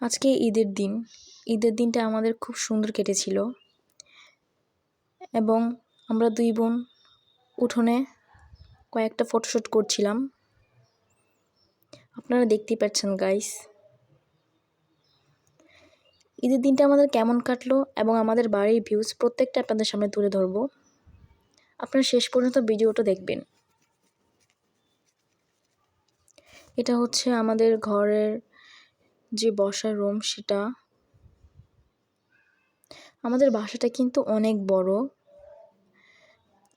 আজকে ঈদের দিন। ঈদের দিনটা আমাদের খুব সুন্দর কেটেছিল। এবং আমরা দুই বোন উঠোনে কয়েকটা ফটোশ্যুট করছিলাম। আপনারা দেখতেই পাচ্ছেন গাইস ঈদের দিনটা আমাদের কেমন কাটলো এবং আমাদের বাড়ির ভিউজ প্রত্যেকটা আপনাদের সামনে তুলে ধরবো। আপনারা শেষ পর্যন্ত ভিডিওটা দেখবেন। এটা হচ্ছে আমাদের ঘরের যে বসার রুম সেটা। আমাদের বাসাটা কিন্তু অনেক বড়।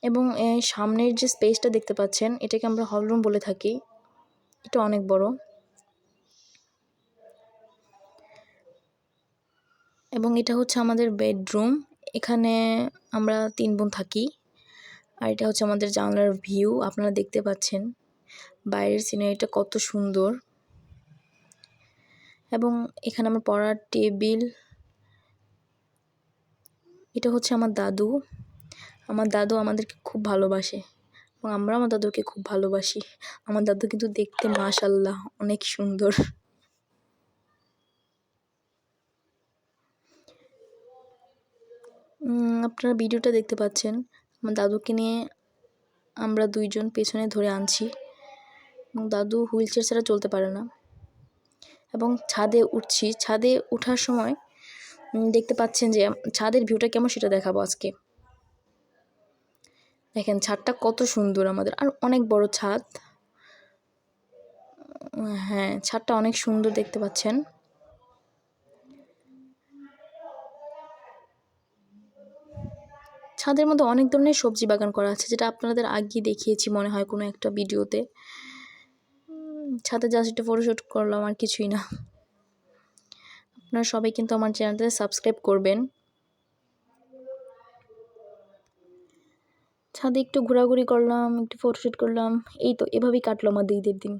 এবং সামনের যে স্পেসটা দেখতে পাচ্ছেন, এটাকে আমরা হল রুম বলে থাকি। এটা অনেক বড়। এবং এটা হচ্ছে আমাদের বেডরুম এখানে আমরা তিন বোন থাকি। আর এটা হচ্ছে আমাদের জানলার ভিউ আপনারা দেখতে পাচ্ছেন। বাইরের সিনারিটা কত সুন্দর। এবং এখানে আমার পড়ার টেবিল, এটা হচ্ছে আমার দাদু। আমার দাদু আমাদেরকে খুব ভালোবাসে এবং আমরা আমার দাদুকে খুব ভালোবাসি। আমার দাদু কিন্তু দেখতে মাশাল্লাহ অনেক সুন্দর। আপনারা ভিডিওটা দেখতে পাচ্ছেন, আমার দাদুকে নিয়ে আমরা দুইজন পেছনে ধরে আনছি। এবং দাদু হুইল চেয়ার ছাড়া চলতে পারে না। এবং ছাদে উঠছি। ছাদে ওঠার সময় দেখতে পাচ্ছেন যে ছাদের ভিউটা কেমন সেটা দেখাবো আজকে। দেখেন, ছাদটা কত সুন্দর আমাদের। আর অনেক বড় ছাদ। হ্যাঁ ছাদটা অনেক সুন্দর দেখতে পাচ্ছেন। ছাদের মধ্যে অনেক ধরনের সবজি বাগান করা আছে, যেটা আপনাদের আগে দেখিয়েছি মনে হয় কোনো একটা ভিডিওতে। ছাদে জাস্ট একটু ফটোশ্যুট করলাম, আর কিছুই না। আপনারা সবাই কিন্তু আমার চ্যানেলটাতে সাবস্ক্রাইব করবেন। ছাদে একটু ঘোরাঘুরি করলাম, একটু ফটোশ্যুট করলাম, এই তো এভাবেই কাটলো আমার দিদির দিন।